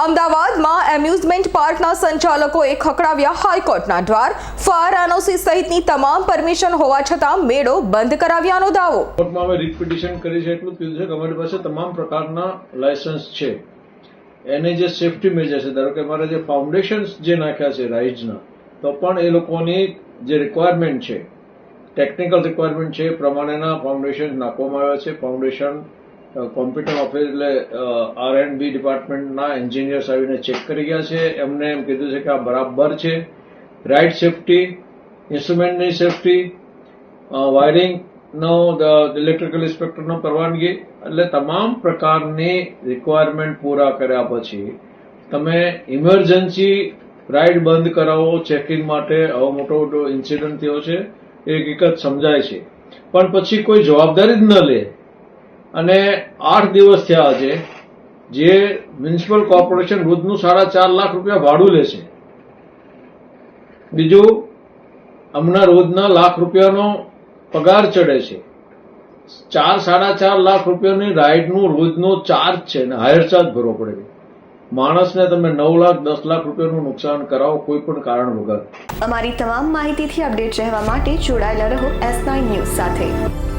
અમદાવાદમાં એમ્યુઝમેન્ટ પાર્કના સંચાલકોએ ખખડાવ્યા હાઈકોર્ટના દ્વાર. ફાયર એનઓસી સહિતની તમામ પરમિશન હોવા છતાં મેળો બંધ કરાવ્યાનો દાવો. કોર્ટમાં અમે રીટ પિટિશન કરી છે, એટલું કીધું છે કે અમારી પાસે તમામ પ્રકારના લાયસન્સ છે. એને જે સેફટી મેજર છે, ધારો કે અમારા જે ફાઉન્ડેશન્સ જે નાખ્યા છે રાઇઝના તો પણ એ લોકોની જે રિક્વાયરમેન્ટ છે ટેકનિકલ રિક્વાયરમેન્ટ છે એ પ્રમાણેના ફાઉન્ડેશન નાખવામાં આવ્યા છે. ફાઉન્ડેશન કોમ્પ્યુટર ઓફિસ એટલે આર એન્ડ બી ડિપાર્ટમેન્ટના એન્જિનિયર્સ આવીને ચેક કરી ગયા છે. એમને એમ કીધું છે કે આ બરાબર છે. રાઇટ સેફટી ઇન્સ્ટ્રુમેન્ટની સેફટી વાયરિંગનો ઇલેક્ટ્રિકલ ઇન્સ્પેક્ટરનો પરવાનગી. એટલે તમામ પ્રકારની રિક્વાયરમેન્ટ પૂરા કર્યા પછી તમે ઇમરજન્સી રાઇડ બંધ કરાવો ચેકિંગ માટે. આવો મોટો મોટો ઇન્સિડન્ટ થયો છે. એ હકીકત સમજાય છે. પણ પછી કોઈ જવાબદારી જ ન લે. અને આઠ દિવસ થયા છે જે મ્યુનિસિપલ કોર્પોરેશન રોજનું સાડા ચાર લાખ રૂપિયા ભાડું લે છે. બીજું, હમણાં રોજના લાખ રૂપિયાનો પગાર ચડે છે. ચાર, સાડા ચાર લાખ રૂપિયાની રાઇડનું રોજનો ચાર્જ છે ને હાયર ચાર્જ ભરવો પડે માણસને તમે નવ લાખ, દસ લાખ રૂપિયાનું નુકસાન કરાવો, કોઈ પણ કારણ વગર. અમારી તમામ માહિતીથી અપડેટ રહેવા માટે જોડાયેલા રહો એસ ન્યૂઝ સાથે.